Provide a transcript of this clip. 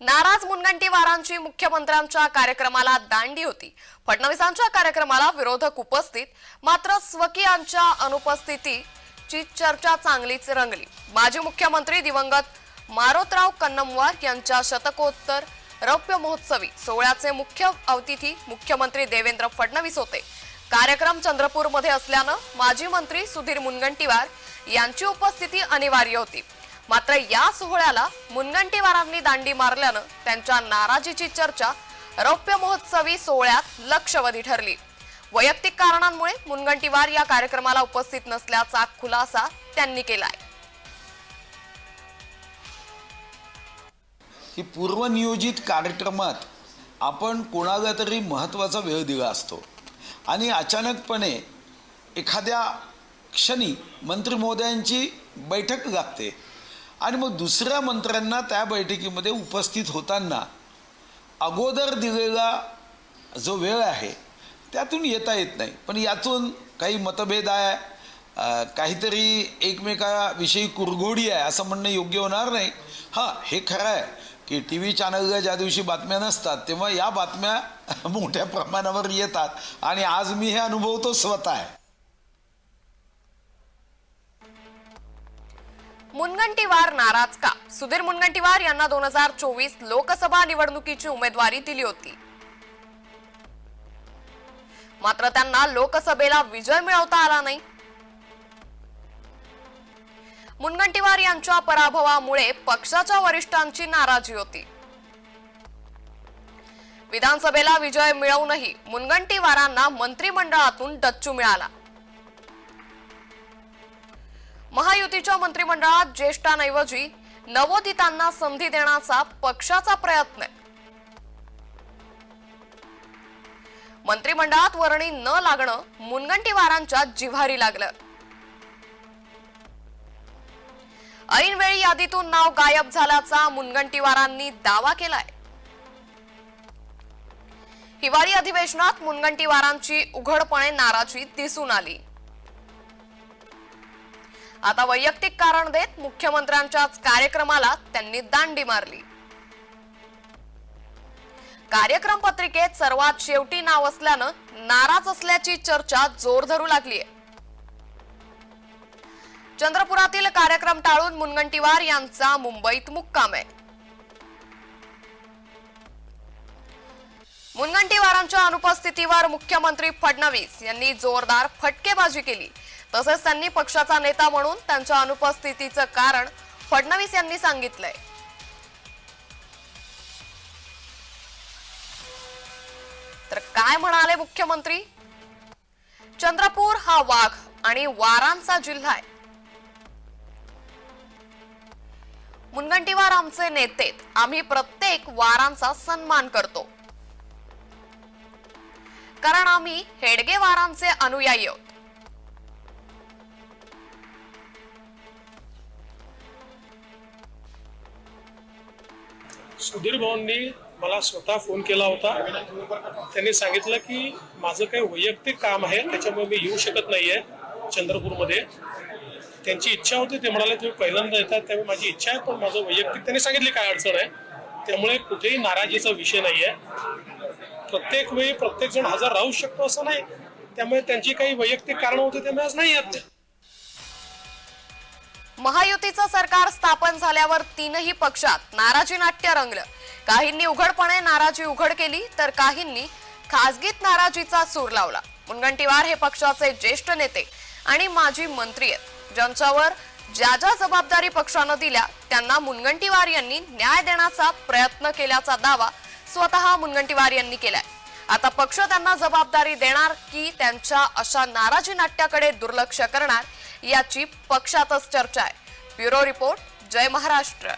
नाराज मुनगंटीवारांची मुख्यमंत्र्यांच्या कार्यक्रमाला दांडी होती. फडणवीसांच्या कार्यक्रमाला विरोधक उपस्थित मात्र स्वकीयांच्या अनुपस्थितीची चर्चा चांगलीच रंगली. माजी मुख्यमंत्री दिवंगत मारोतराव कन्नमवार यांच्या शतकोत्तर रौप्य महोत्सवी सोहळ्याचे मुख्य अतिथी मुख्यमंत्री देवेंद्र फडणवीस होते. कार्यक्रम चंद्रपूरमध्ये असल्यानं माजी मंत्री सुधीर मुनगंटीवार यांची उपस्थिती अनिवार्य होती. मात्र या सोहळ्याला मुनगंटीवारांनी दांडी मारल्यानं त्यांच्या नाराजीची चर्चा रौप्य महोत्सवी सोहळ्यात लक्षवधी ठरली. वैयक्तिक कारणांमुळे मुनगंटीवार या कार्यक्रमाला उपस्थित नसल्याचा खुलासा त्यांनी केलाय. की पूर्वनियोजित कार्यक्रमात आपण कोणाला तरी महत्त्वाचा वेळ दिला असतो. आणि अचानकपणे एखाद्या क्षणी मंत्री महोदयांची बैठक लागते. आणि मग दुसऱ्या मंत्र्यांना त्या बैठकीमध्ये उपस्थित होताना अगोदर दिलेला जो वेळ आहे त्यातून येता येत नाही. पण यातून काही मतभेद आहे काहीतरी एकमेकाविषयी कुरघोडी आहे असं म्हणणं योग्य होणार नाही. हां हे खरं आहे की टी व्ही चॅनलला ज्या दिवशी बातम्या नसतात तेव्हा या बातम्या मोठ्या प्रमाणावर येतात. आणि आज मी हे अनुभवतो स्वतः. मुनगंटीवार नाराज का? सुधीर मुनगंटीवार यांना दोन हजार चोवीस लोकसभा निवडणुकीची उमेदवारी दिली होती. मात्र त्यांना लोकसभेला विजय मिळवता आला नाही. मुनगंटीवार यांच्या पराभवामुळे पक्षाच्या वरिष्ठांची नाराजी होती. विधानसभेला विजय मिळवूनही मुनगंटीवारांना मंत्रिमंडळातून डच्चू मिळाला. महायुतीच्या मंत्रिमंडळात ज्येष्ठांऐवजी नवोदितांना संधी देण्याचा पक्षाचा प्रयत्न आहे. मंत्रिमंडळात वर्णी न लागणं मुनगंटीवारांच्या जिव्हारी लागलं. ऐनवेळी यादीतून नाव गायब झाल्याचा मुनगंटीवारांनी दावा केलाय. हिवाळी अधिवेशनात मुनगंटीवारांची उघडपणे नाराजी दिसून आली. आता वैयक्तिक कारण देत मुख्यमंत्र्यांच्याच कार्यक्रमाला त्यांनी दांडी मारली. कार्यक्रम पत्रिकेत सर्वात शेवटी नाव असल्यानं नाराज असल्याची चर्चा जोर धरू लागलीय. चंद्रपुरातील कार्यक्रम टाळून मुनगंटीवार यांचा मुंबईत मुक्काम आहे. मुनगंटीवारांच्या अनुपस्थितीवर मुख्यमंत्री फडणवीस यांनी जोरदार फटकेबाजी केली. तसेच त्यांनी पक्षाचा नेता म्हणून त्यांच्या अनुपस्थितीचं कारण फडणवीस यांनी सांगितलंय. तर काय म्हणाले मुख्यमंत्री? चंद्रपूर हा वाघ आणि वारांचा जिल्हा आहे. मुनगंटीवार आमचे नेतेत आम्ही प्रत्येक वारांचा सन्मान करतो. कारण आम्ही हेडगे वारांचे अनुयायी आहोत. सुधीर भाऊंनी मला स्वतः फोन केला होता. त्यांनी सांगितलं की माझं काही वैयक्तिक काम आहे त्याच्यामुळे मी येऊ शकत नाहीये चंद्रपूरमध्ये. त्यांची इच्छा होती ते म्हणाले तुम्ही पहिल्यांदा येतात त्यामुळे माझी इच्छा आहे पण माझं वैयक्तिक त्यांनी सांगितली काय अडचण आहे. त्यामुळे कुठेही नाराजीचा विषय नाहीये. प्रत्येक वेळी प्रत्येक जण हजर राहू शकतो असं नाही. त्यामुळे त्यांची काही वैयक्तिक कारणं होती त्यामुळे आज नाही येत. महायुतीचं सरकार स्थापन झाल्यावर तीनही पक्षात नाराजी नाट्य रंगलं. काहींनी उघडपणे नाराजी उघड केली तर काहींनी खासगीत नाराजीचा सूर लावला. मुनगंटीवार हे पक्षाचे ज्येष्ठ नेते आणि माजी मंत्री आहेत. ज्यांच्यावर ज्या ज्या जबाबदारी पक्षानं दिल्या त्यांना मुनगंटीवार यांनी न्याय देण्याचा प्रयत्न केल्याचा दावा स्वतः मुनगंटीवार यांनी केलाय. आता पक्ष त्यांना जबाबदारी देणार की त्यांच्या अशा नाराजी नाट्याकडे दुर्लक्ष करणार याची पक्षातच चर्चा आहे. ब्युरो रिपोर्ट जय महाराष्ट्र.